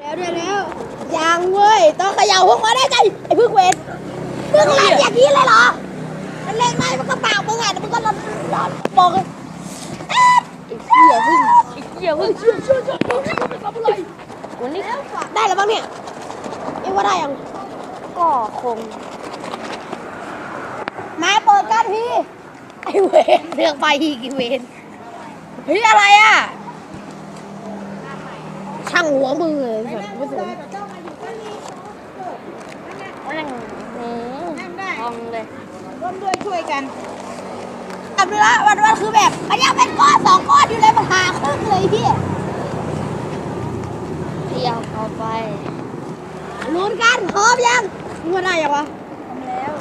แล้วเดี๋ยวแล้วยังเว้ย ต้องเขย่าพวกมาได้ใจไอ้พึ่งเวรมึงเล่นอย่างนี้เลยเหรอ มันเล่นไม่มันก็เปล่ามึงไงแต่มึงก็ร้อนร้อนบอกเลยเอ๊ะไอ้เหี้ยพึ่งไอ้เหี้ยพึ่งเชื่อเชื่อเชื่อเชื่อเชื่อทำอะไรวันนี้ได้แล้วบ้างเนี่ยเอ็งว่าได้ยังก็คง มาเปิดกันพี่ไอ้เวรเรื่องไปอีกเวรเฮ้ยอะไรอะ ช่างหัวมือเลยแบบไม่สนนั่งหืมทองเลยร่วมด้วยช่วยกันจำได้ละวันวันคือแบบมันยังเป็นก้อนสองก้อนอยู่เลยมันหาครึ่งเลยพี่เที่ยวเข้าไปลุ้นกันพร้อมยังมึงว่าได้ยังวะแล้ว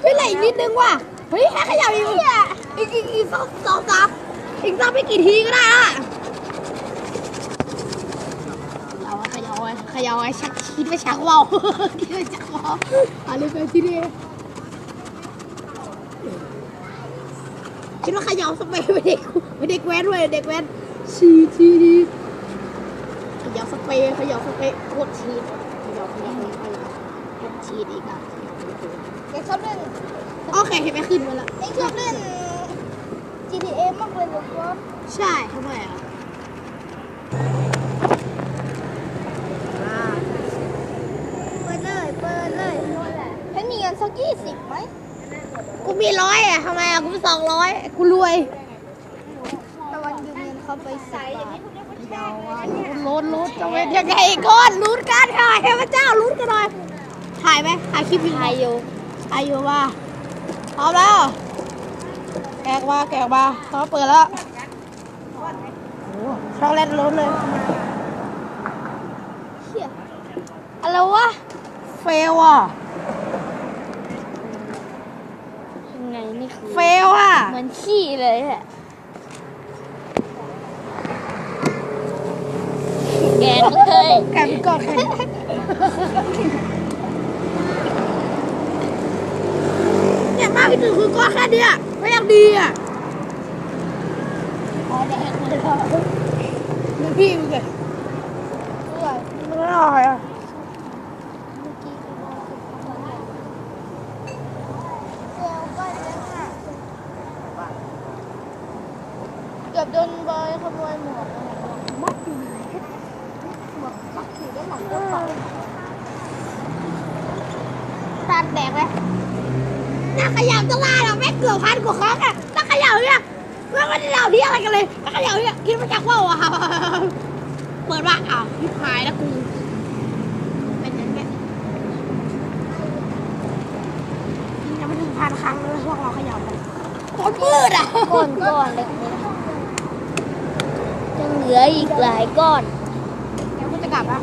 เฮ้ยเหลืออีกนิดนึงว่ะเฮ้ยแค่ขยับอีกอีกอีกอีกสองสองสามอีกสักไม่กี่ทีก็ได้ละเรา ขยับไว้ขยับไว้ชักคิดว่าชักว่าวคิดว่าชักว่าวอะไรกันที่นี่คิดว่าเขยับสเปรย์ไปเด็กไปเด็กแว้นด้ยเด็กแว้นชีทีดีเขยับสเปรย์เขยับสเปรย์โคตรชีดเขยับเขยับเขยับโคตรชีดอีกอะแกชอบเล่นโอเคเห็นไหมขึ้นมาแล้วเอ็งชอบเล่น GTA มากเลยหรอครับใช่ทำไมอะ ยี่สิบไหมกูมีร้อยอะทำไมอะกูมีสองร้อยกูรวยตะวันยืมเงินเขาไปสิบบาทเดาว่าลุ้นลุ้นจะเป็นยังไงก่อนลุ้นกันถ่ายให้พระเจ้าลุ้นกันหน่อยถ่ายไหมถ่ายคลิปวิดีไทยอยู่ถ่ายอยู่ว่าพร้อมแล้ว แกะมาแกะมาเขาเปิดแล้วโอ้ช็อกโกแลตล้นเลยเชี่ยอะไรวะเฟลอะ ยังไง นี่คือเฟลอะเหมือนขี้เลยแหละแกงเลยแกะเป็นก้อนแข็งเนี่ยมากที่สุดคือก้อนแค่เนี้ยไม่ยังดีอะพอแดงเลยเหรอมึงพี่มึงไงเพื่อมันอร่อยอะ เมื่อกี้คือว่าเซลก็เยอะค่ะ เกือบโดนบอยขโมยหมวกมัดอยู่ไหนหมวกปักอยู่ด้านหลังกระเป๋าตัดแดกเลยน่าขยับจะว่าเราแม่เกือบพันกว่าครั้งอะน่าขยับเนี่ยแม่งไม่ได้เล่าที่อะไรกันเลยน่าขยับเนี่ยคิดว่าจักว่าวอะเปิดว่าอ้าวพิพายแล้วกูเป็นอย่างเงี้ยยังไม่ถึงพันครั้งเลยพวกเราขยับกันโคตรมืดอะก้อนก้อนเล็กๆยัง เหลืออีกหลายก้อน เดี๋ยวกูจะกลับละ